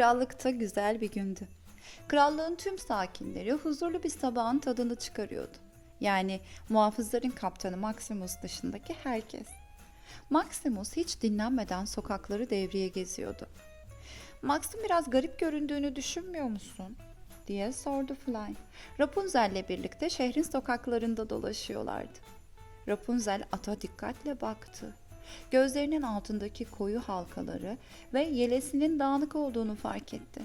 Krallıkta güzel bir gündü. Krallığın tüm sakinleri huzurlu bir sabahın tadını çıkarıyordu. Yani muhafızların kaptanı Maximus dışındaki herkes. Maximus hiç dinlenmeden sokakları devreye geziyordu. Max'ın biraz garip göründüğünü düşünmüyor musun? diye sordu Flynn. Rapunzel'le birlikte şehrin sokaklarında dolaşıyorlardı. Rapunzel ata dikkatle baktı. Gözlerinin altındaki koyu halkaları ve yelesinin dağınık olduğunu fark etti.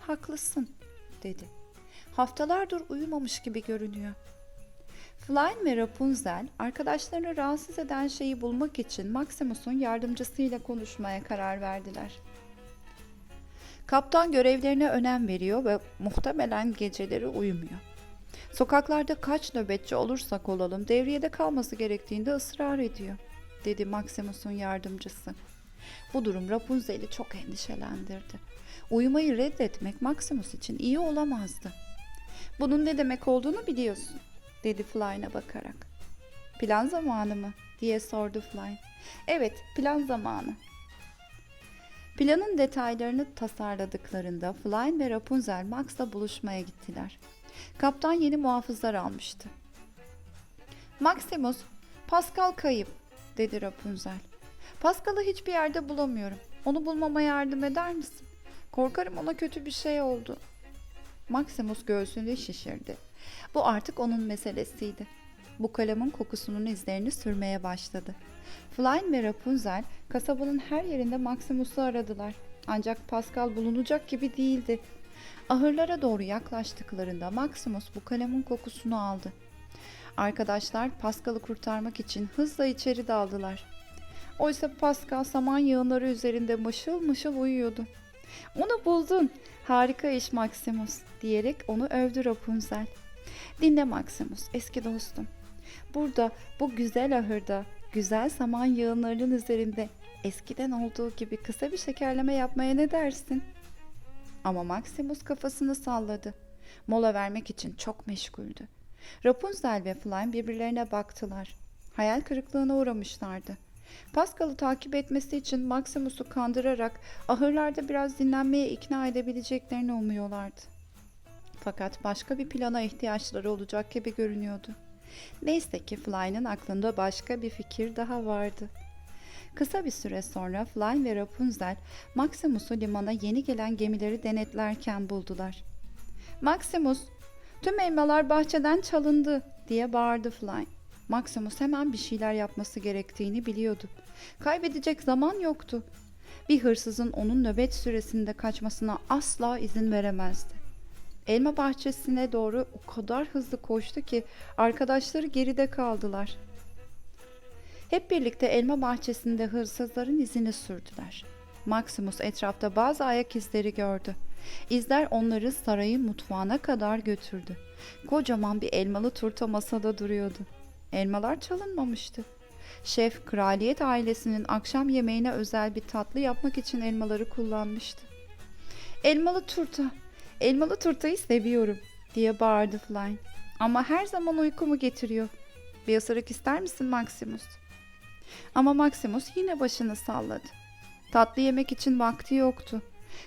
Haklısın, dedi. Haftalardır uyumamış gibi görünüyor. Flynn ve Rapunzel arkadaşlarını rahatsız eden şeyi bulmak için Maximus'un yardımcısıyla konuşmaya karar verdiler. Kaptan görevlerine önem veriyor ve muhtemelen geceleri uyumuyor. Sokaklarda kaç nöbetçi olursak olalım devriyede kalması gerektiğinde ısrar ediyor, dedi Maximus'un yardımcısı. Bu durum Rapunzel'i çok endişelendirdi. Uyumayı reddetmek Maximus için iyi olamazdı. Bunun ne demek olduğunu biliyorsun, dedi Flynn'a bakarak. Plan zamanı mı? diye sordu Flynn. Evet, plan zamanı. Planın detaylarını tasarladıklarında Flynn ve Rapunzel Max'la buluşmaya gittiler. Kaptan yeni muhafızlar almıştı. Maximus, Pascal kayıp, dedi Rapunzel. Pascal'ı hiçbir yerde bulamıyorum. Onu bulmama yardım eder misin? Korkarım ona kötü bir şey oldu. Maximus göğsünde şişirdi. Bu artık onun meselesiydi. Bu kalemin kokusunun izlerini sürmeye başladı. Flynn ve Rapunzel kasabanın her yerinde Maximus'u aradılar. Ancak Pascal bulunacak gibi değildi. Ahırlara doğru yaklaştıklarında Maximus bu kalemin kokusunu aldı. Arkadaşlar Pascal'ı kurtarmak için hızla içeri daldılar. Oysa Pascal saman yığınları üzerinde mışıl mışıl uyuyordu. Onu buldun. Harika iş Maximus diyerek onu övdü Rapunzel. Dinle Maximus, eski dostum. Burada, bu güzel ahırda, güzel saman yığınlarının üzerinde eskiden olduğu gibi kısa bir şekerleme yapmaya ne dersin? Ama Maximus kafasını salladı. Mola vermek için çok meşguldü. Rapunzel ve Flynn birbirlerine baktılar. Hayal kırıklığına uğramışlardı. Pascal'ı takip etmesi için Maximus'u kandırarak ahırlarda biraz dinlenmeye ikna edebileceklerini umuyorlardı. Fakat başka bir plana ihtiyaçları olacak gibi görünüyordu. Neyse ki Flynn'ın aklında başka bir fikir daha vardı. Kısa bir süre sonra Flynn ve Rapunzel Maximus'u limana yeni gelen gemileri denetlerken buldular. Maximus, tüm elmalar bahçeden çalındı diye bağırdı Flynn. Maximus hemen bir şeyler yapması gerektiğini biliyordu. Kaybedecek zaman yoktu. Bir hırsızın onun nöbet süresinde kaçmasına asla izin veremezdi. Elma bahçesine doğru o kadar hızlı koştu ki arkadaşları geride kaldılar. Hep birlikte elma bahçesinde hırsızların izini sürdüler. Maximus etrafta bazı ayak izleri gördü. İzler onları sarayın mutfağına kadar götürdü. Kocaman bir elmalı turta masada duruyordu. Elmalar çalınmamıştı. Şef kraliyet ailesinin akşam yemeğine özel bir tatlı yapmak için elmaları kullanmıştı. Elmalı turta, elmalı turtayı seviyorum diye bağırdı Flynn. Ama her zaman uykumu getiriyor. Bir ısırık ister misin Maximus? Ama Maximus yine başını salladı. Tatlı yemek için vakti yoktu.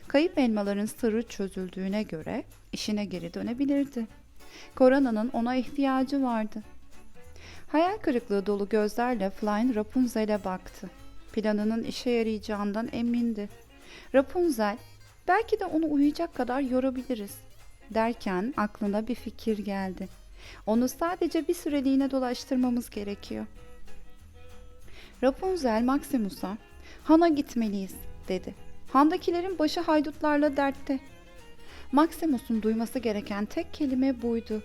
Kayıp elmaların sırrı çözüldüğüne göre işine geri dönebilirdi. Korona'nın ona ihtiyacı vardı. Hayal kırıklığı dolu gözlerle Flynn Rapunzel'e baktı. Planının işe yarayacağından emindi. Rapunzel, belki de onu uyuyacak kadar yorabiliriz derken aklına bir fikir geldi. Onu sadece bir süreliğine dolaştırmamız gerekiyor. Rapunzel Maximus'a, Han'a gitmeliyiz dedi. Handakilerin başı haydutlarla dertte. Maximus'un duyması gereken tek kelime buydu.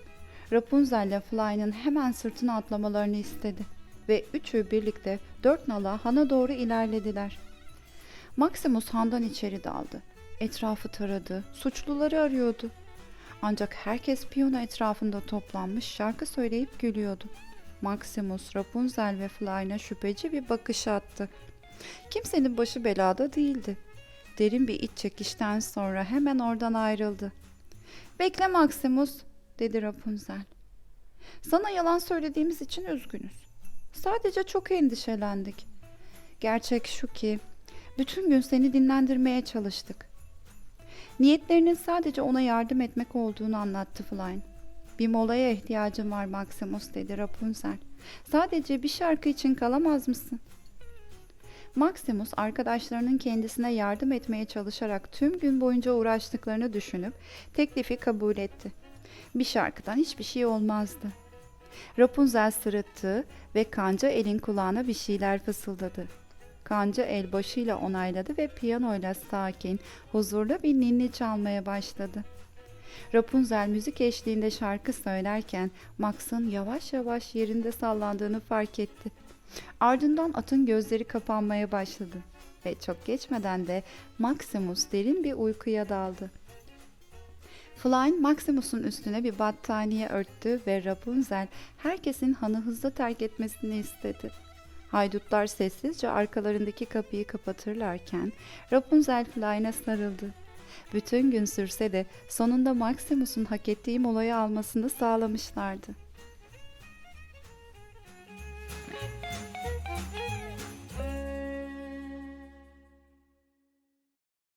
Rapunzel ile Flynn'ın hemen sırtına atlamalarını istedi ve üçü birlikte dört nala Han'a doğru ilerlediler. Maximus Han'dan içeri daldı. Etrafı taradı, suçluları arıyordu. Ancak herkes piyano etrafında toplanmış şarkı söyleyip gülüyordu. Maximus, Rapunzel ve Flynn'a şüpheci bir bakış attı. Kimsenin başı belada değildi. Derin bir iç çekişten sonra hemen oradan ayrıldı. Bekle Maximus, dedi Rapunzel. Sana yalan söylediğimiz için üzgünüz. Sadece çok endişelendik. Gerçek şu ki bütün gün seni dinlendirmeye çalıştık. Niyetlerinin sadece ona yardım etmek olduğunu anlattı Flynn. Bir molaya ihtiyacım var Maximus dedi Rapunzel. Sadece bir şarkı için kalamaz mısın? Maximus arkadaşlarının kendisine yardım etmeye çalışarak tüm gün boyunca uğraştıklarını düşünüp teklifi kabul etti. Bir şarkıdan hiçbir şey olmazdı. Rapunzel sırıttı ve kanca elin kulağına bir şeyler fısıldadı. Kanca el başıyla onayladı ve piyanoyla sakin, huzurlu bir ninni çalmaya başladı. Rapunzel müzik eşliğinde şarkı söylerken Max'ın yavaş yavaş yerinde sallandığını fark etti. Ardından atın gözleri kapanmaya başladı ve çok geçmeden de Maximus derin bir uykuya daldı. Flynn Maximus'un üstüne bir battaniye örttü ve Rapunzel herkesin hanı hızlı terk etmesini istedi. Haydutlar sessizce arkalarındaki kapıyı kapatırlarken Rapunzel Flynn'e sarıldı. Bütün gün sürse de sonunda Maximus'un hak ettiği molayı almasını sağlamışlardı.